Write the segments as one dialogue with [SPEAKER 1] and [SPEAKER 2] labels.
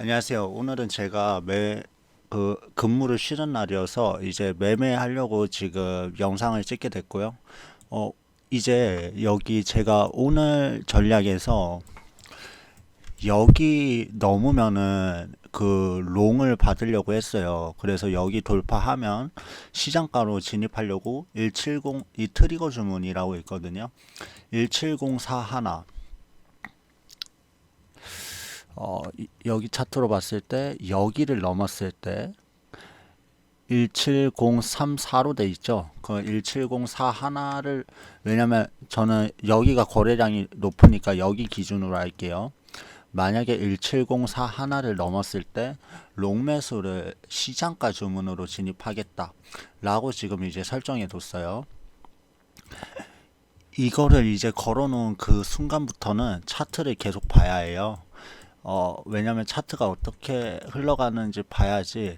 [SPEAKER 1] 안녕하세요. 오늘은 제가 매, 그, 근무를 쉬는 날이어서 이제 매매하려고 지금 영상을 찍게 됐고요. 어, 이제 여기 제가 오늘 전략에서 여기 넘으면은 그 롱을 받으려고 했어요. 그래서 여기 돌파하면 시장가로 진입하려고 170, 이 트리거 주문이라고 있거든요. 17041. 어, 이- 여기 차트로 봤을 때 여기를 넘었을 때 17034로 돼 있죠. 그 17041 하나를 왜냐면 저는 여기가 거래량이 높으니까 여기 기준으로 할게요. 만약에 17041 하나를 넘었을 때 롱매수를 시장가 주문으로 진입하겠다 라고 지금 이제 설정해 뒀어요. 이거를 이제 걸어 놓은 그 순간부터는 차트를 계속 봐야 해요. 어, 왜냐면 차트가 어떻게 흘러가는지 봐야지.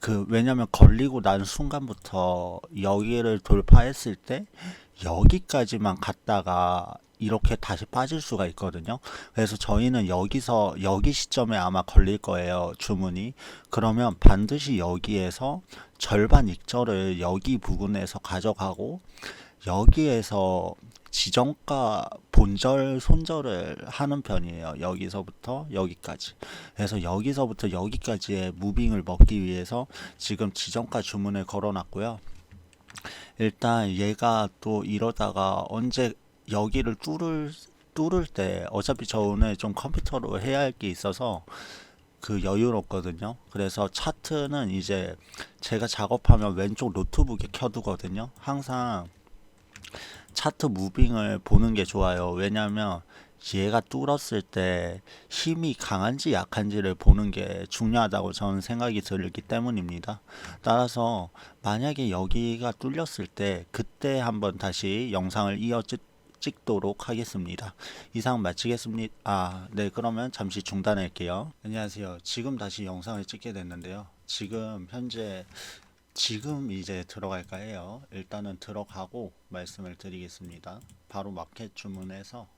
[SPEAKER 1] 그, 왜냐면 걸리고 난 순간부터 여기를 돌파했을 때 여기까지만 갔다가 이렇게 다시 빠질 수가 있거든요. 그래서 저희는 여기서 여기 시점에 아마 걸릴 거예요. 주문이. 그러면 반드시 여기에서 절반 익절을 여기 부분에서 가져가고 여기에서 지정가 본절 손절을 하는 편이에요. 여기서부터 여기까지. 그래서 여기서부터 여기까지의 무빙을 먹기 위해서 지금 지정가 주문을 걸어놨고요. 일단 얘가 또 이러다가 언제 여기를 뚫을 뚫을 때 어차피 저 오늘 좀 컴퓨터로 해야 할 게 있어서 그 여유롭거든요. 그래서 차트는 이제 제가 작업하면 왼쪽 노트북에 켜두거든요. 항상 차트 무빙을 보는 게 좋아요. 왜냐하면 얘가 뚫었을 때 힘이 강한지 약한지를 보는 게 중요하다고 저는 생각이 들기 때문입니다. 따라서 만약에 여기가 뚫렸을 때 그때 한번 다시 영상을 이어 찍, 찍도록 하겠습니다. 이상 마치겠습니다. 아, 네, 그러면 잠시 중단할게요. 안녕하세요. 지금 다시 영상을 찍게 됐는데요. 지금 현재 지금 이제 들어갈까 해요. 일단은 들어가고 말씀을 드리겠습니다. 바로 마켓 주문해서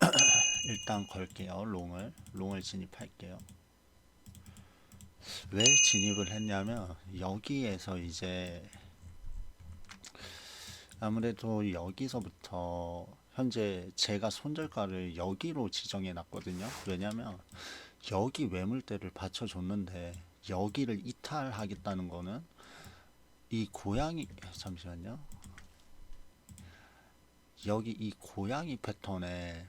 [SPEAKER 1] 일단 걸게요. 롱을 롱을 진입할게요. 왜 진입을 했냐면 여기에서 이제 아무래도 여기서부터 현재 제가 손절가를 여기로 지정해 놨거든요. 왜냐면 여기 매물대를 받쳐줬는데 여기를 이탈하겠다는 거는 이 고양이 잠시만요. 여기 이 고양이 패턴에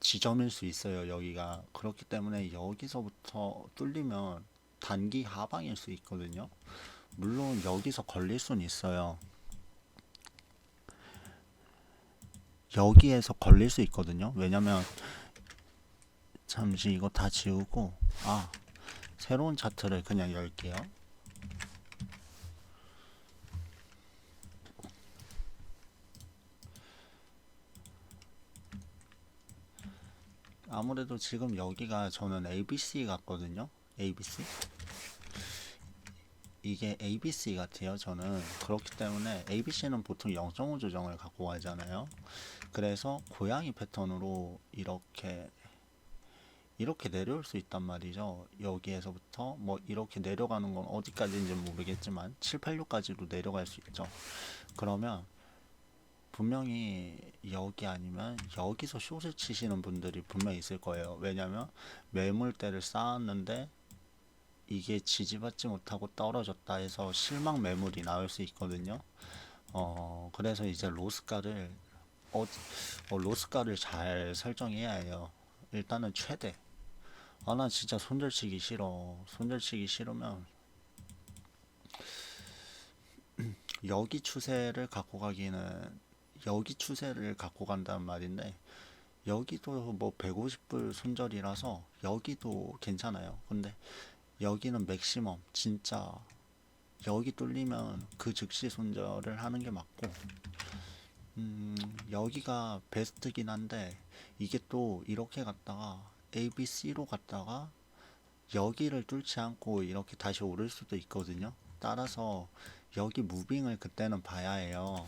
[SPEAKER 1] 지점일 수 있어요. 여기가 그렇기 때문에 여기서부터 뚫리면 단기 하방일 수 있거든요. 물론 여기서 걸릴 수는 있어요. 여기에서 걸릴 수 있거든요. 왜냐면 잠시 이거 다 지우고 아 새로운 차트를 그냥 열게요. 아무래도 지금 여기가 저는 ABC 같거든요. ABC. 이게 ABC 같아요. 저는 그렇기 때문에 ABC는 보통 0.5 조정을 갖고 가잖아요. 그래서 고양이 패턴으로 이렇게 이렇게 내려올 수 있단 말이죠. 여기에서부터 뭐 이렇게 내려가는 건 어디까지인지 모르겠지만 7, 86까지도 내려갈 수 있죠. 그러면 분명히 여기 아니면 여기서 숏을 치시는 분들이 분명히 있을 거예요. 왜냐면 매물대를 쌓았는데 이게 지지받지 못하고 떨어졌다 해서 실망 매물이 나올 수 있거든요. 어, 그래서 이제 로스가를 어, 어, 로스가를 잘 설정해야 해요. 일단은 최대. 아, 나 진짜 손절치기 싫어. 손절치기 싫으면 여기 추세를 갖고 가기는 여기 추세를 갖고 간다는 말인데 여기도 뭐 150불 손절이라서 여기도 괜찮아요. 근데 여기는 맥시멈 진짜 여기 뚫리면 그 즉시 손절을 하는 게 맞고 음, 여기가 베스트긴 한데 이게 또 이렇게 갔다가 A, B, C로 갔다가 여기를 뚫지 않고 이렇게 다시 오를 수도 있거든요. 따라서 여기 무빙을 그때는 봐야 해요.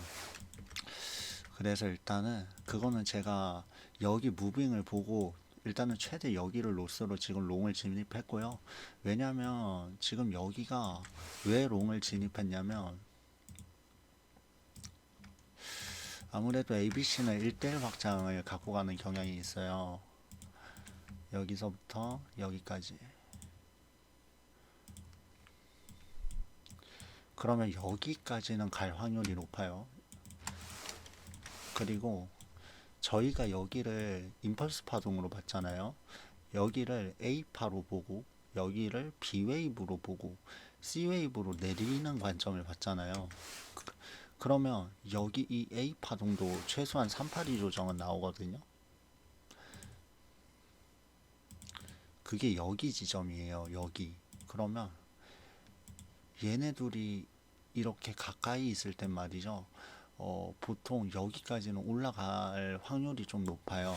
[SPEAKER 1] 그래서 일단은 그거는 제가 여기 무빙을 보고 일단은 최대 여기를 로스로 지금 롱을 진입했고요. 왜냐면 지금 여기가 왜 롱을 진입했냐면 아무래도 ABC는 1대1 확장을 갖고 가는 경향이 있어요. 여기서부터 여기까지. 그러면 여기까지는 갈 확률이 높아요. 그리고 저희가 여기를 임펄스 파동으로 봤잖아요. 여기를 A파로 보고 여기를 B웨이브로 보고 C웨이브로 내리는 관점을 봤잖아요. 그- 그러면 여기 이 A 파동도 최소한 382 조정은 나오거든요. 그게 여기 지점이에요. 여기. 그러면 얘네 둘이 이렇게 가까이 있을 땐 말이죠. 어, 보통 여기까지는 올라갈 확률이 좀 높아요.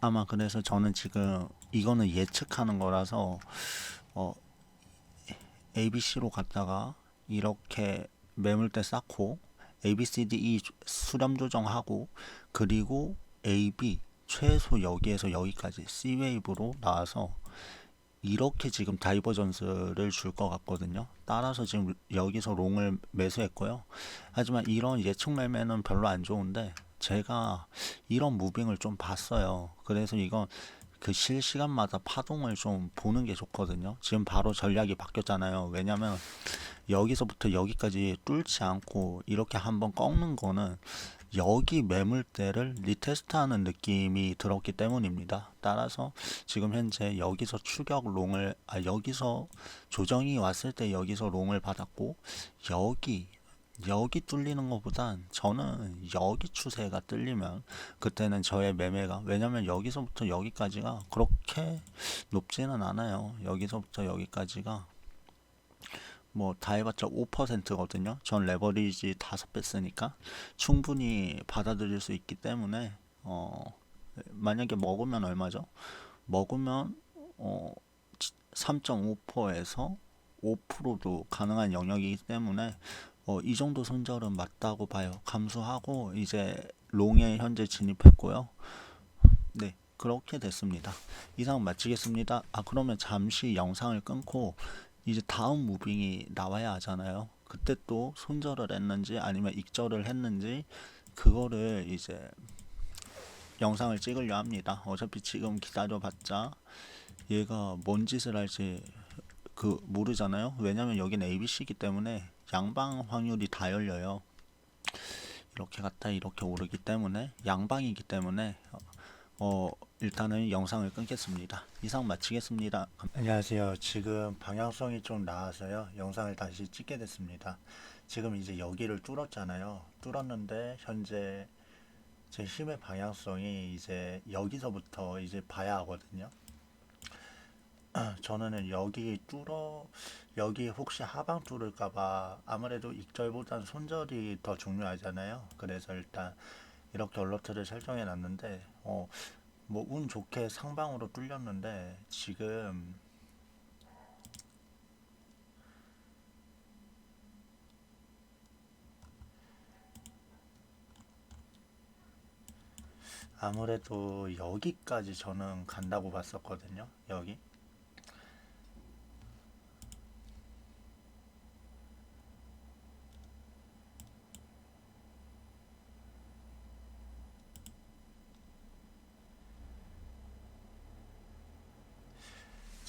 [SPEAKER 1] 아마 그래서 저는 지금 이거는 예측하는 거라서 어, ABC로 갔다가 이렇게 매물대 쌓고 A, B, C, D, E 수렴 조정하고 그리고 A, B 최소 여기에서 여기까지 C 웨이브로 나와서 이렇게 지금 다이버전스를 줄 것 같거든요. 따라서 지금 여기서 롱을 매수했고요. 하지만 이런 예측 매매는 별로 안 좋은데 제가 이런 무빙을 좀 봤어요. 그래서 이건 그 실시간마다 파동을 좀 보는 게 좋거든요. 지금 바로 전략이 바뀌었잖아요. 왜냐면 여기서부터 여기까지 뚫지 않고 이렇게 한번 꺾는 거는 여기 매물대를 리테스트하는 느낌이 들었기 때문입니다. 따라서 지금 현재 여기서 추격 롱을 아 여기서 조정이 왔을 때 여기서 롱을 받았고 여기 여기 뚫리는 것보단 저는 여기 추세가 뚫리면 그때는 저의 매매가 왜냐면 여기서부터 여기까지가 그렇게 높지는 않아요. 여기서부터 여기까지가 뭐 다 해봤자 5%거든요. 전 레버리지 5배 쓰니까 충분히 받아들일 수 있기 때문에 어 만약에 먹으면 얼마죠? 먹으면 어 3.5%에서 5%도 가능한 영역이기 때문에 어, 이 정도 손절은 맞다고 봐요. 감수하고 이제 롱에 현재 진입했고요. 네, 그렇게 됐습니다. 이상 마치겠습니다. 아, 그러면 잠시 영상을 끊고 이제 다음 무빙이 나와야 하잖아요. 그때 또 손절을 했는지 아니면 익절을 했는지 그거를 이제 영상을 찍으려 합니다. 어차피 지금 기다려봤자 얘가 뭔 짓을 할지 그 모르잖아요. 왜냐면 여기는 ABC이기 때문에 양방 확률이 다 열려요. 이렇게 갔다 이렇게 오르기 때문에 양방이기 때문에 어 일단은 영상을 끊겠습니다. 이상 마치겠습니다. 안녕하세요. 지금 방향성이 좀 나와서요. 영상을 다시 찍게 됐습니다. 지금 이제 여기를 뚫었잖아요. 뚫었는데 현재 제 힘의 방향성이 이제 여기서부터 이제 봐야 하거든요. 저는 여기 뚫어 여기 혹시 하방 뚫을까봐 아무래도 익절보단 손절이 더 중요하잖아요. 그래서 일단 이렇게 얼러트를 설정해 놨는데 어 뭐 운 좋게 상방으로 뚫렸는데 지금 아무래도 여기까지 저는 간다고 봤었거든요. 여기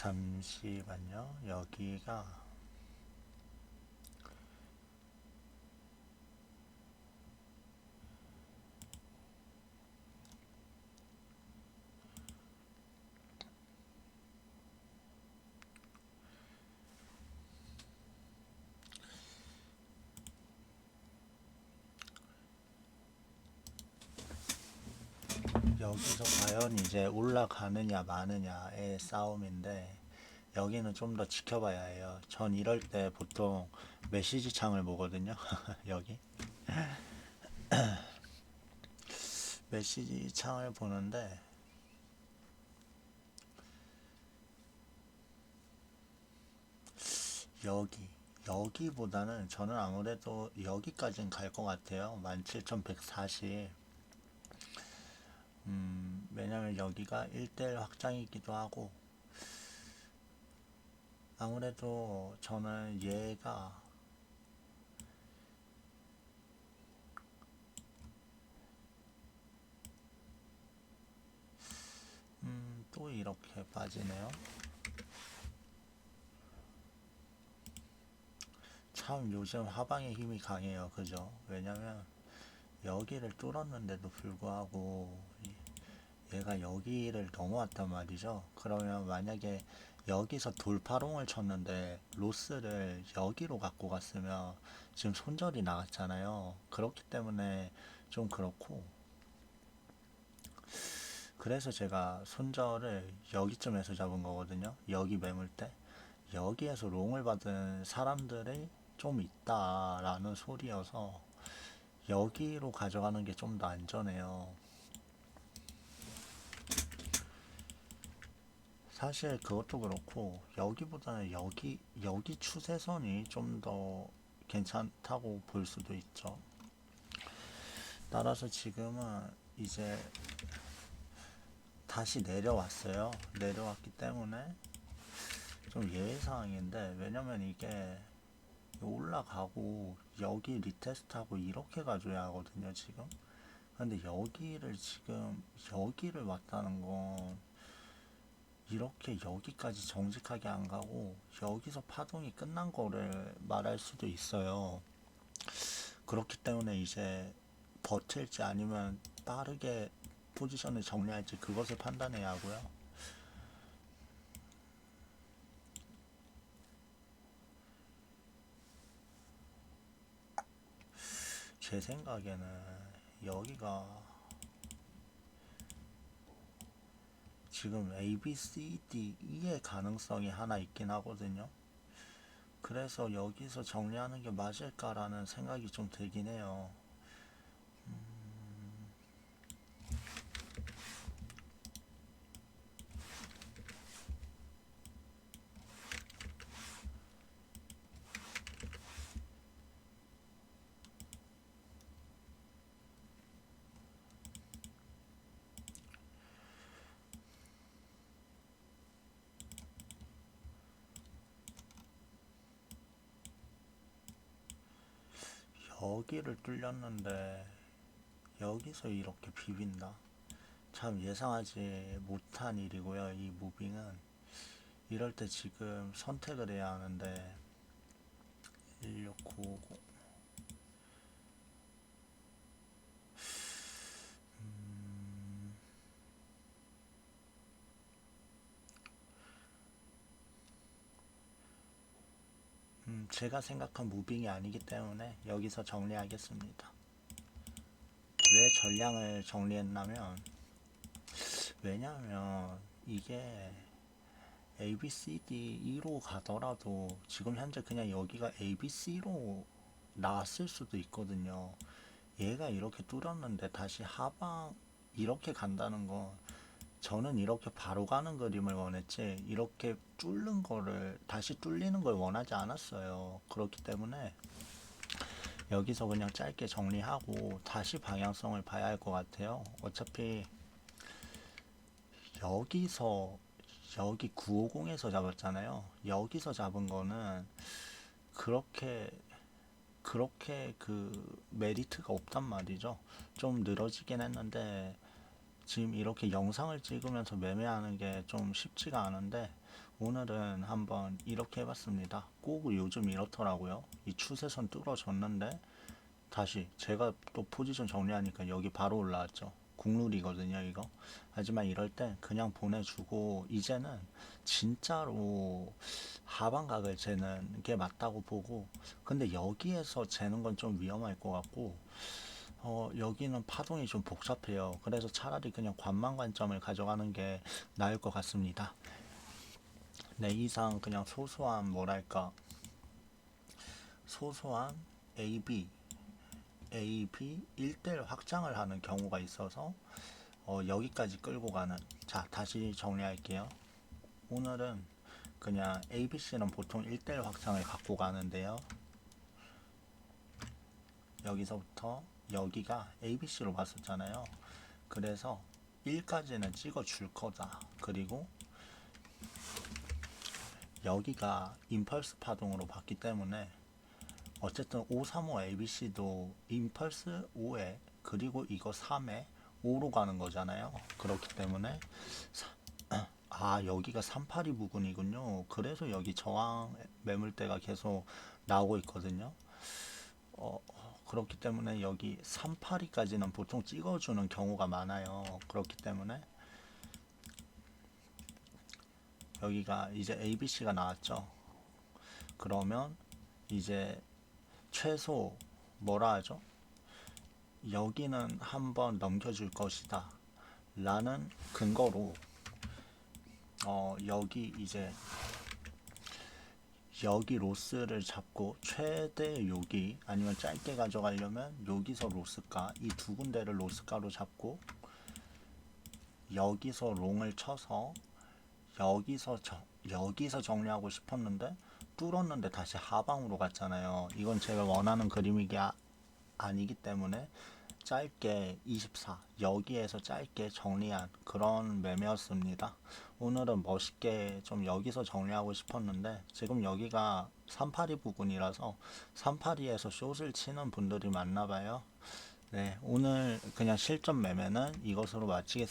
[SPEAKER 1] 잠시만요. 여기가 여기서 과연 이제 올라가느냐 마느냐의 싸움인데 여기는 좀 더 지켜봐야 해요. 전 이럴 때 보통 메시지 창을 보거든요. 여기 메시지 창을 보는데 여기 여기보다는 저는 아무래도 여기까지는 갈 것 같아요. 17,140. 음, 왜냐면 여기가 1대1 확장이기도 하고, 아무래도 저는 얘가 음, 또 이렇게 빠지네요. 참 요즘 하방의 힘이 강해요. 그죠? 왜냐면 여기를 뚫었는데도 불구하고 이- 얘가 여기를 넘어왔단 말이죠. 그러면 만약에 여기서 돌파롱을 쳤는데 로스를 여기로 갖고 갔으면 지금 손절이 나갔잖아요. 그렇기 때문에 좀 그렇고 그래서 제가 손절을 여기쯤에서 잡은 거거든요. 여기 매물 때 여기에서 롱을 받은 사람들이 좀 있다라는 소리여서 여기로 가져가는 게 좀 더 안전해요. 사실 그것도 그렇고 여기보다는 여기 여기 추세선이 좀 더 괜찮다고 볼 수도 있죠. 따라서 지금은 이제 다시 내려왔어요. 내려왔기 때문에 좀 예외사항인데 왜냐면 이게 올라가고 여기 리테스트하고 이렇게 가줘야 하거든요 지금 근데 여기를 지금 여기를 왔다는 건 이렇게 여기까지 정직하게 안 가고 여기서 파동이 끝난 거를 말할 수도 있어요. 그렇기 때문에 이제 버틸지 아니면 빠르게 포지션을 정리할지 그것을 판단해야 하고요. 제 생각에는 여기가 지금 A, B, C, D, E의 가능성이 하나 있긴 하거든요. 그래서 여기서 정리하는 게 맞을까라는 생각이 좀 들긴 해요. 여기를 뚫렸는데 여기서 이렇게 비빈다. 참 예상하지 못한 일이고요. 이 무빙은 이럴 때 지금 선택을 해야 하는데 16950 제가 생각한 무빙이 아니기 때문에 여기서 정리하겠습니다. 왜 전량을 정리했냐면 왜냐면 이게 A, B, C, D, E로 가더라도 지금 현재 그냥 여기가 A, B, C로 나왔을 수도 있거든요. 얘가 이렇게 뚫었는데 다시 하방 이렇게 간다는 건 저는 이렇게 바로 가는 그림을 원했지 이렇게 뚫는 거를 다시 뚫리는 걸 원하지 않았어요. 그렇기 때문에 여기서 그냥 짧게 정리하고 다시 방향성을 봐야 할 것 같아요. 어차피 여기서 여기 950에서 잡았잖아요. 여기서 잡은 거는 그렇게 그렇게 그 메리트가 없단 말이죠. 좀 늘어지긴 했는데 지금 이렇게 영상을 찍으면서 매매하는 게 좀 쉽지가 않은데 오늘은 한번 이렇게 해봤습니다. 꼭 요즘 이렇더라고요. 이 추세선 뚫어졌는데 다시 제가 또 포지션 정리하니까 여기 바로 올라왔죠. 국룰이거든요, 이거. 하지만 이럴 때 그냥 보내주고 이제는 진짜로 하방각을 재는 게 맞다고 보고 근데 여기에서 재는 건 좀 위험할 것 같고 어, 여기는 파동이 좀 복잡해요. 그래서 차라리 그냥 관망 관점을 가져가는 게 나을 것 같습니다. 네, 이상 그냥 소소한 뭐랄까 소소한 AB, AB 1대1 확장을 하는 경우가 있어서 어, 여기까지 끌고 가는 자, 다시 정리할게요. 오늘은 그냥 ABC는 보통 1대1 확장을 갖고 가는데요. 여기서부터 여기가 ABC로 봤었잖아요. 그래서 1까지는 찍어 줄 거다. 그리고 여기가 임펄스 파동으로 봤기 때문에 어쨌든 5, 3, 5 ABC도 임펄스 5에 그리고 이거 3에 5로 가는 거잖아요. 그렇기 때문에 사- 아 여기가 382 부근이군요. 그래서 여기 저항 매물대가 계속 나오고 있거든요. 어, 그렇기 때문에 여기 382까지는 보통 찍어주는 경우가 많아요. 그렇기 때문에 여기가 이제 ABC가 나왔죠. 그러면 이제 최소 뭐라 하죠? 여기는 한번 넘겨줄 것이다. 라는 근거로 어, 여기 이제 여기 로스를 잡고 최대 여기 아니면 짧게 가져가려면 여기서 로스가 이 두 군데를 로스가로 잡고 여기서 롱을 쳐서 여기서 저, 여기서 정리하고 싶었는데 뚫었는데 다시 하방으로 갔잖아요. 이건 제가 원하는 그림이기 아, 아니기 때문에 짧게 24 여기에서 짧게 정리한 그런 매매였습니다. 오늘은 멋있게 좀 여기서 정리하고 싶었는데 지금 여기가 382 부근이라서 382에서 숏을 치는 분들이 많나 봐요. 네, 오늘 그냥 실전 매매는 이것으로 마치겠습니다.